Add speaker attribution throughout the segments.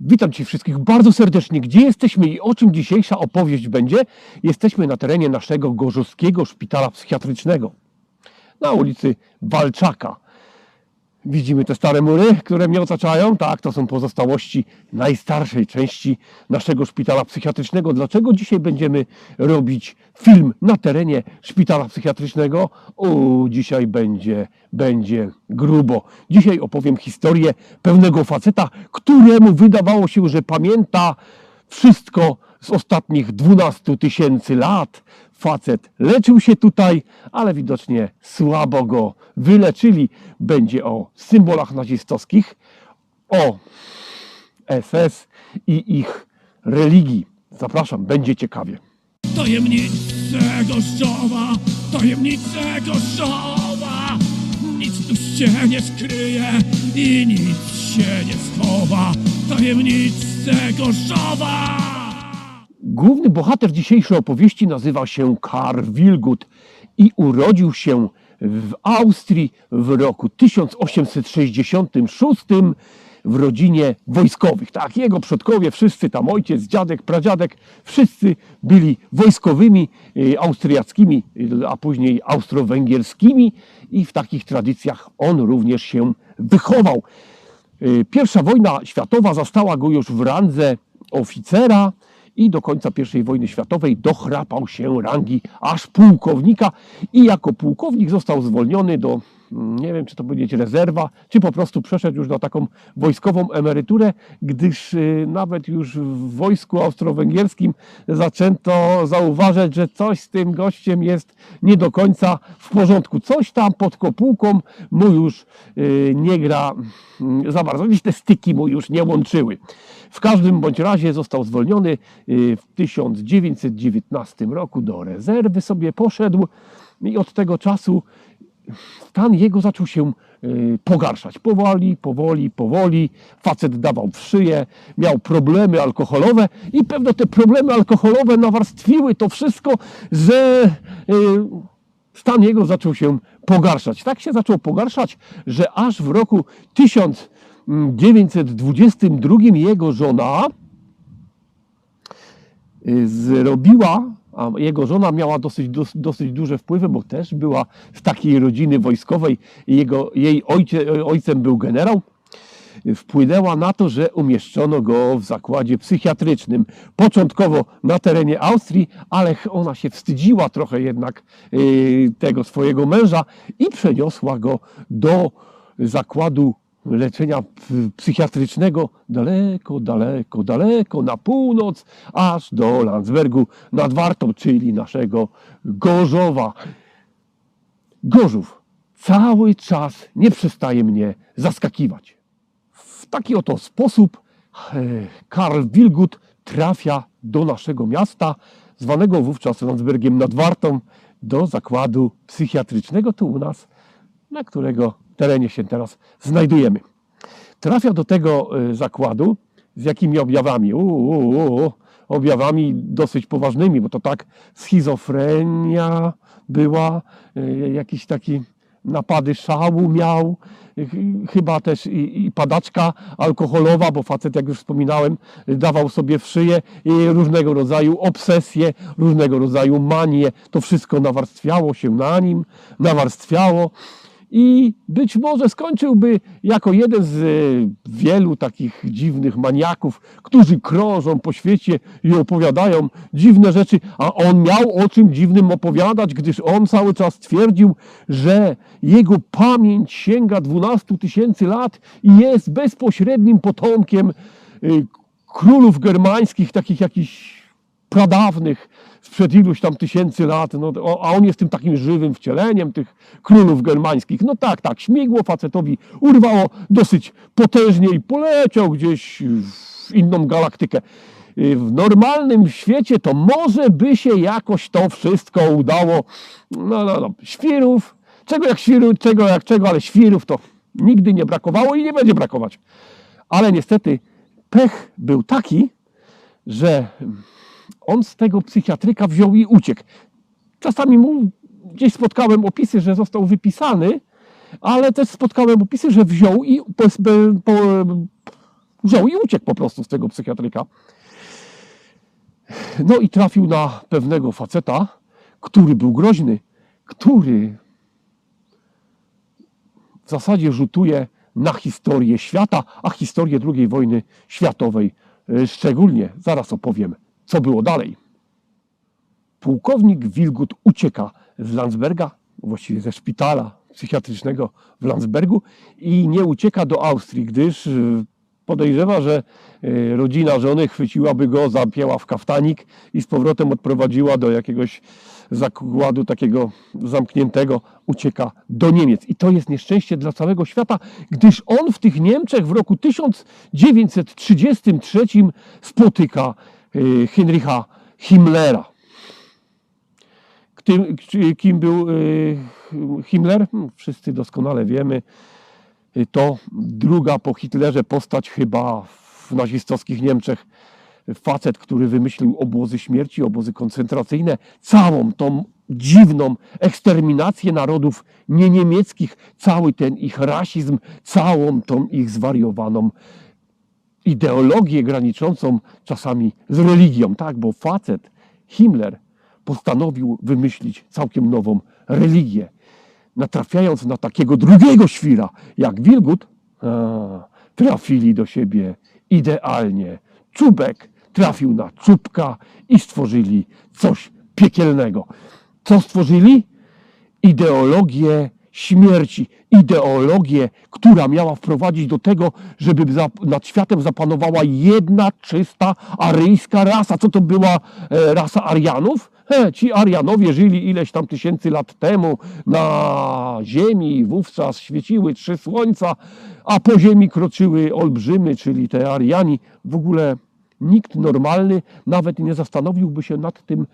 Speaker 1: Witam Cię wszystkich bardzo serdecznie. Gdzie jesteśmy i o czym dzisiejsza opowieść będzie? Jesteśmy na terenie naszego gorzowskiego szpitala psychiatrycznego na ulicy Walczaka. Widzimy te stare mury, które mnie otaczają. Tak, to są pozostałości najstarszej części naszego szpitala psychiatrycznego. Dlaczego dzisiaj będziemy robić film na terenie szpitala psychiatrycznego? O, dzisiaj będzie, będzie grubo. Dzisiaj opowiem historię pewnego faceta, któremu wydawało się, że pamięta wszystko z ostatnich 12 tysięcy lat. Facet leczył się tutaj, ale widocznie słabo go wyleczyli. Będzie o symbolach nazistowskich, o SS i ich religii. Zapraszam, będzie ciekawie.
Speaker 2: Tajemnice Gorzczowa, tajemnice Gorzczowa Nic tu się nie skryje i nic się nie schowa Tajemnice Gorzczowa
Speaker 1: Główny bohater dzisiejszej opowieści nazywa się Karl Wilgut i urodził się w Austrii w roku 1866 w rodzinie wojskowych. Tak, jego przodkowie, wszyscy tam ojciec, dziadek, pradziadek, wszyscy byli wojskowymi y, austriackimi, y, a później austro-węgierskimi i w takich tradycjach on również się wychował. Y, Pierwsza wojna światowa zastała go już w randze oficera i do końca I wojny światowej dochrapał się rangi aż pułkownika i jako pułkownik został zwolniony do, nie wiem czy to powiedzieć rezerwa, czy po prostu przeszedł już na taką wojskową emeryturę, gdyż y, nawet już w wojsku austro-węgierskim zaczęto zauważać, że coś z tym gościem jest nie do końca w porządku. Coś tam pod kopułką mu już y, nie gra mm, za bardzo. Gdzieś te styki mu już nie łączyły. W każdym bądź razie został zwolniony y, w 1919 roku do rezerwy sobie poszedł i od tego czasu stan jego zaczął się y, pogarszać. Powoli, powoli, powoli. Facet dawał w szyję, miał problemy alkoholowe i pewno te problemy alkoholowe nawarstwiły to wszystko, że y, stan jego zaczął się pogarszać. Tak się zaczął pogarszać, że aż w roku 1922 jego żona y, zrobiła, a jego żona miała dosyć, dos- dosyć duże wpływy, bo też była z takiej rodziny wojskowej. Jego, jej ojcie, ojcem był generał. Wpłynęła na to, że umieszczono go w zakładzie psychiatrycznym. Początkowo na terenie Austrii, ale ona się wstydziła trochę jednak y, tego swojego męża i przeniosła go do zakładu leczenia psychiatrycznego daleko, daleko, daleko na północ, aż do Landsbergu nad Wartą, czyli naszego Gorzowa. Gorzów cały czas nie przestaje mnie zaskakiwać. W taki oto sposób Karl Wilgut trafia do naszego miasta, zwanego wówczas Landsbergiem nad Wartą, do zakładu psychiatrycznego tu u nas, na którego terenie się teraz znajdujemy. Trafia do tego e, zakładu z jakimi objawami? Uu, uu, uu, objawami dosyć poważnymi, bo to tak schizofrenia była, e, jakiś taki napady szału miał, ch- chyba też i, i padaczka alkoholowa, bo facet, jak już wspominałem, dawał sobie w szyję i różnego rodzaju obsesje, różnego rodzaju manie. To wszystko nawarstwiało się na nim, nawarstwiało i być może skończyłby jako jeden z e, wielu takich dziwnych maniaków, którzy krążą po świecie i opowiadają dziwne rzeczy, a on miał o czym dziwnym opowiadać, gdyż on cały czas twierdził, że jego pamięć sięga 12 tysięcy lat i jest bezpośrednim potomkiem y, królów germańskich, takich jakichś pradawnych, sprzed iluś tam tysięcy lat, no, a on jest tym takim żywym wcieleniem tych królów germańskich. No tak, tak, śmigło facetowi urwało dosyć potężnie i poleciał gdzieś w inną galaktykę. Y, W normalnym świecie to może by się jakoś to wszystko udało. No, no, no. Świrów, czego jak świrów, czego jak czego, ale świrów to nigdy nie brakowało i nie będzie brakować. Ale niestety pech był taki, że on z tego psychiatryka wziął i uciekł. Czasami mu gdzieś spotkałem opisy, że został wypisany, ale też spotkałem opisy, że wziął i po, po, wziął i uciekł po prostu z tego psychiatryka. No i trafił na pewnego faceta, który był groźny, który w zasadzie rzutuje na historię świata, a historię II wojny światowej e, szczególnie. Zaraz opowiem, co było dalej. Pułkownik Wilgut ucieka z Landsberga, właściwie ze szpitala psychiatrycznego w Landsbergu i nie ucieka do Austrii, gdyż e, podejrzewa, że e, rodzina żony chwyciłaby go, zapięła w kaftanik i z powrotem odprowadziła do jakiegoś zakładu takiego zamkniętego, ucieka do Niemiec. I to jest nieszczęście dla całego świata, gdyż on w tych Niemczech w roku 1933 spotyka Heinricha Himmlera. Kim, był e, Himmler? Hmm, Wszyscy doskonale wiemy. E, To druga po Hitlerze postać chyba w nazistowskich Niemczech. Facet, który wymyślił obozy śmierci, obozy koncentracyjne, całą tą dziwną eksterminację narodów nieniemieckich, cały ten ich rasizm, całą tą ich zwariowaną ideologię graniczącą czasami z religią, tak, bo facet Himmler postanowił wymyślić całkiem nową religię. Natrafiając na takiego drugiego świra jak Wilgut, a, trafili do siebie idealnie. Czubek trafił na czubka i stworzyli coś piekielnego. Co stworzyli? ideologię śmierci, ideologię, która miała wprowadzić do tego, żeby za, nad światem zapanowała jedna czysta aryjska rasa. Co to była e, rasa Arianów? He, ci Arianowie żyli ileś tam tysięcy lat temu na ziemi, wówczas świeciły trzy słońca, a po ziemi kroczyły olbrzymy, czyli te Ariani. W ogóle nikt normalny nawet nie zastanowiłby się nad tym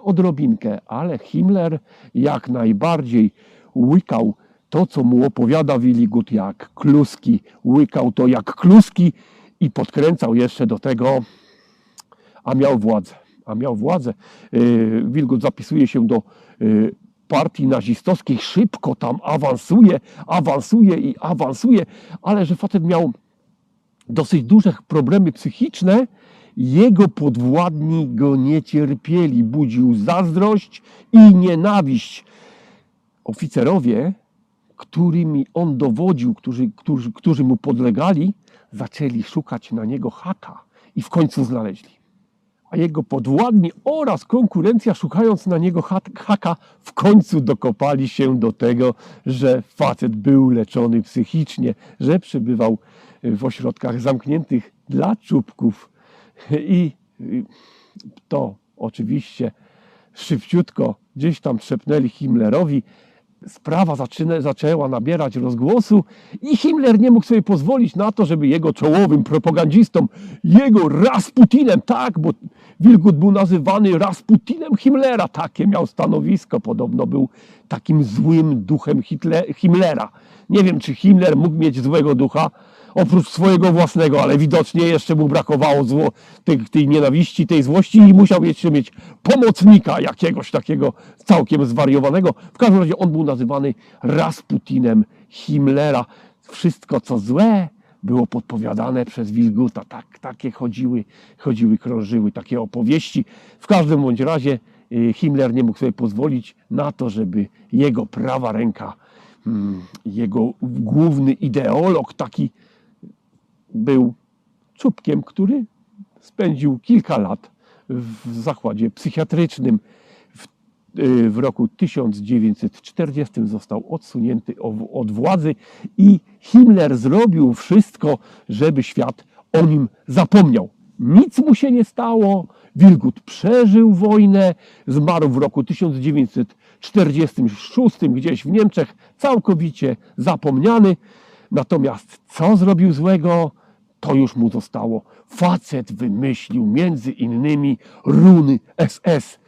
Speaker 1: odrobinkę, ale Himmler jak najbardziej łykał to, co mu opowiada Willigut jak kluski. Łykał to jak kluski i podkręcał jeszcze do tego, a miał władzę. A miał władzę. Yy, Wilgut zapisuje się do yy, partii nazistowskiej, szybko tam awansuje, awansuje i awansuje, ale że facet miał dosyć duże problemy psychiczne, jego podwładni go nie cierpieli, budził zazdrość i nienawiść. Oficerowie, którymi on dowodził, którzy, którzy, którzy mu podlegali, zaczęli szukać na niego haka i w końcu znaleźli. A jego podwładni oraz konkurencja, szukając na niego haka, w końcu dokopali się do tego, że facet był leczony psychicznie, że przebywał w ośrodkach zamkniętych dla czubków. I i to oczywiście szybciutko gdzieś tam trzepnęli Himmlerowi. Sprawa zaczyna, zaczęła nabierać rozgłosu i Himmler nie mógł sobie pozwolić na to, żeby jego czołowym propagandistą, jego Rasputinem, tak, bo Wilgut był nazywany Rasputinem Himmlera, takie miał stanowisko, podobno był takim złym duchem Hitle, Himmlera. Nie wiem, czy Himmler mógł mieć złego ducha, oprócz swojego własnego, ale widocznie jeszcze mu brakowało zło, tej, tej nienawiści, tej złości i musiał jeszcze mieć pomocnika jakiegoś takiego całkiem zwariowanego. W każdym razie on był nazywany Rasputinem Himmlera. Wszystko co złe było podpowiadane przez Wilguta. Tak, takie chodziły, chodziły, krążyły takie opowieści. W każdym bądź razie y, Himmler nie mógł sobie pozwolić na to, żeby jego prawa ręka, mm, jego główny ideolog taki był czubkiem, który spędził kilka lat w zakładzie psychiatrycznym. W, y, w roku 1940 został odsunięty od władzy i Himmler zrobił wszystko, żeby świat o nim zapomniał. Nic mu się nie stało. Wilgut przeżył wojnę, zmarł w roku 1946 gdzieś w Niemczech, całkowicie zapomniany. Natomiast co zrobił złego, to już mu zostało. Facet wymyślił między innymi runy SS.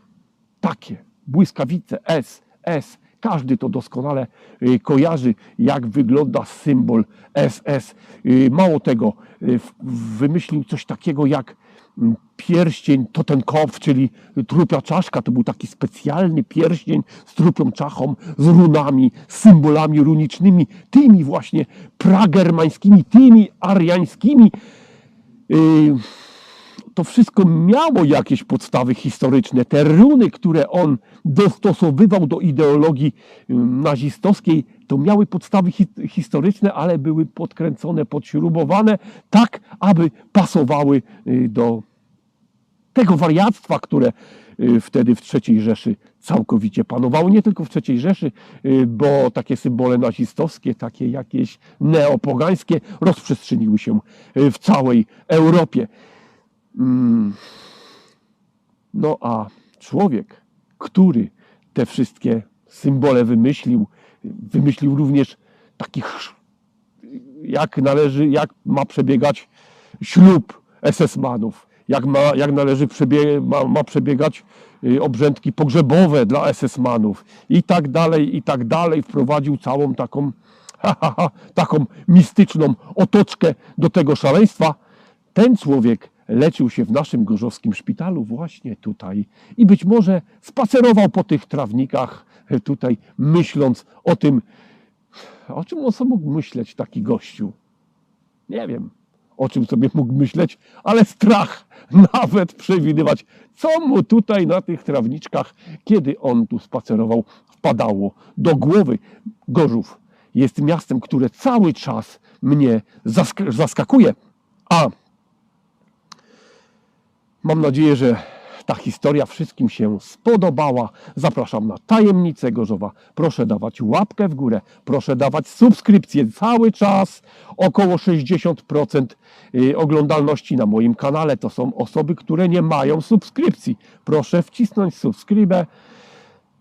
Speaker 1: Takie, błyskawice S, S. Każdy to doskonale y, kojarzy, jak wygląda symbol SS. Y, Mało tego, y, wymyślił coś takiego jak pierścień Totenkopf, czyli trupia czaszka. To był taki specjalny pierścień z trupią czachą, z runami, z symbolami runicznymi, tymi właśnie pragermańskimi, tymi ariańskimi. Yy, to wszystko miało jakieś podstawy historyczne. Te runy, które on dostosowywał do ideologii nazistowskiej, to miały podstawy hi historyczne, ale były podkręcone, podśrubowane, tak, aby pasowały y, do tego wariactwa, które y, wtedy w III Rzeszy całkowicie panowało. Nie tylko w III Rzeszy, y, bo takie symbole nazistowskie, takie jakieś neopogańskie rozprzestrzeniły się w całej Europie. Mm. No a człowiek, który te wszystkie symbole wymyślił, wymyślił również takich, jak należy, jak ma przebiegać ślub SS-manów, jak, ma, jak należy przebie, ma, ma przebiegać y, obrzędki pogrzebowe dla SS-manów i tak dalej, i tak dalej. Wprowadził całą taką, ha, ha, ha, taką mistyczną otoczkę do tego szaleństwa. Ten człowiek leczył się w naszym gorzowskim szpitalu właśnie tutaj i być może spacerował po tych trawnikach e, tutaj, myśląc o tym, o czym on sobie mógł myśleć taki gościu. Nie wiem, o czym sobie mógł myśleć, ale strach nawet przewidywać, co mu tutaj na tych trawniczkach, kiedy on tu spacerował, wpadało do głowy. Gorzów jest miastem, które cały czas mnie zask- zaskakuje, a Mam nadzieję, że ta historia wszystkim się spodobała. Zapraszam na tajemnicę Gorzowa. Proszę dawać łapkę w górę, proszę dawać subskrypcję cały czas. Około 60% y, oglądalności na moim kanale to są osoby, które nie mają subskrypcji. Proszę wcisnąć subskrybę.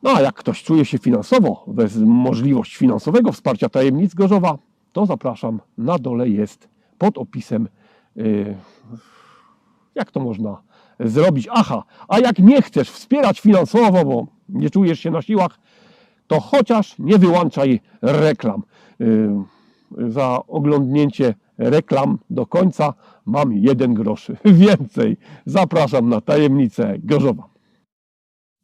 Speaker 1: No a jak ktoś czuje się finansowo, bez możliwość finansowego wsparcia tajemnic Gorzowa, to zapraszam. Na dole jest pod opisem. y, jak to można zrobić? Aha, a jak nie chcesz wspierać finansowo, bo nie czujesz się na siłach, to chociaż nie wyłączaj reklam. Yy, Za oglądnięcie reklam do końca mam jeden grosz więcej. Zapraszam na tajemnicę Gorzowa.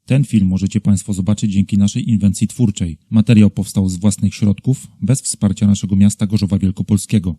Speaker 3: Ten film możecie Państwo zobaczyć dzięki naszej inwencji twórczej. Materiał powstał z własnych środków, bez wsparcia naszego miasta Gorzowa Wielkopolskiego.